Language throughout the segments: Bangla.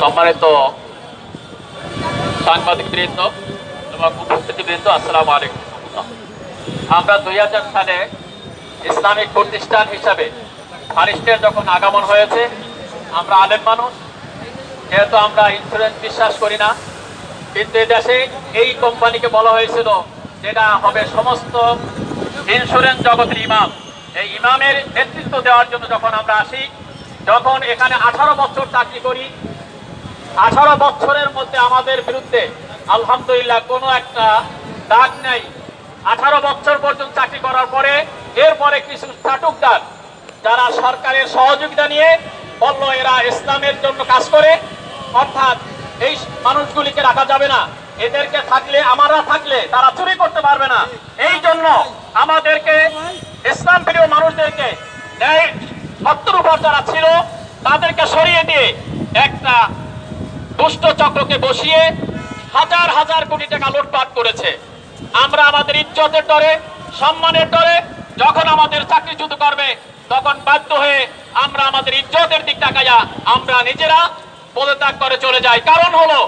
সম্মানিত সাংবাদিক বৃন্দ এবং উপস্থিতিবৃন্দ, আসসালামু আলাইকুম। আমরা দুই হাজার সালে ইসলামিক প্রতিষ্ঠান হিসাবে ফারিস্টের যখন আগমন হয়েছে, আমরা আলেম মানুষ। যেহেতু আমরা ইন্স্যুরেন্স বিশ্বাস করি না, কিন্তু দেশে এই কোম্পানিকে বলা হয়েছিল যেটা হবে সমস্ত ইন্স্যুরেন্স জগতের ইমাম। এই ইমামের নেতৃত্ব দেওয়ার জন্য যখন আমরা আসি, যখন এখানে আঠারো বছর চাকরি করি আঠারো বছরের মধ্যে আমাদের বিরুদ্ধে, আলহামদুলিল্লাহ, কোনো একটা দাগ নেই। আঠারো বছর পর্যন্ত চাকরি করার পরে, এরপরে কিছু স্নাতকদার যারা সরকারের সহযোগিতা নিয়ে বলল, এরা ইসলামের জন্য কাজ করে। অর্থাৎ এই মানুষগুলিকে রাখা যাবে না। এদেরকে থাকলে, আমারা থাকলে তারা চুরি করতে পারবে না। এই জন্য আমাদেরকে ইসলাম প্রিয় মানুষদেরকে ন্যায় সত্যের উপর যারা ছিল, তাদেরকে সরিয়ে দিয়ে একটা দুষ্ট চক্রকে বসিয়ে হাজার হাজার কোটি টাকা লুটপাট করেছে। আমরা আমাদের ইজ্জতের ডরে, সম্মানের ডরে, যখন আমাদের চাকরি চাকরিচ্যুত করবে, তখন বাধ্য হয়ে আমরা আমাদের ইজ্জতের দিক তাকাইয়া আমরা নিজেরা পদত্যাগ করে চলে যাই। কারণ হলো,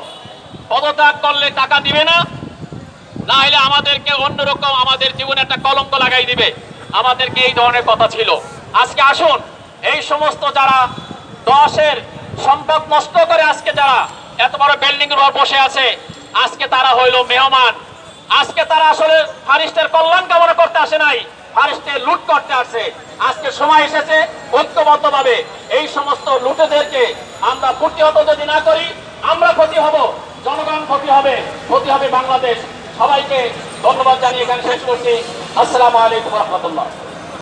পদত্যাগ করলে টাকা দিবে না না হলে আমাদেরকে অন্যরকম আমাদের জীবনে একটা কলঙ্ক লাগাই দিবে। আমাদেরকে এই ধরনের কথা ছিল। আজকে আসুন, এই সমস্ত যারা দশের সম্পদ নষ্ট করে আজকে যারা এত বড় বিল্ডিং এর উপর বসে আছে। আজকে তারা হইল মেহমান। আজকে তারা আসলে ফারিস্টের কল্যাণ কামনা করতে আসে নাই। ফারিস্টের লুট করতে আসে। আজকে সময় এসেছে ঐক্যবদ্ধ ভাবে এই সমস্ত লুটেদেরকে আমরা প্রতিহত যদি না করি, আমরা ক্ষতি হব, জনগণ ক্ষতি হবে ক্ষতি হবে বাংলাদেশ। সবাইকে ধন্যবাদ জানিয়ে এখানে শেষ করছি। আসসালামু আলাইকুম রহমতুল্লাহ।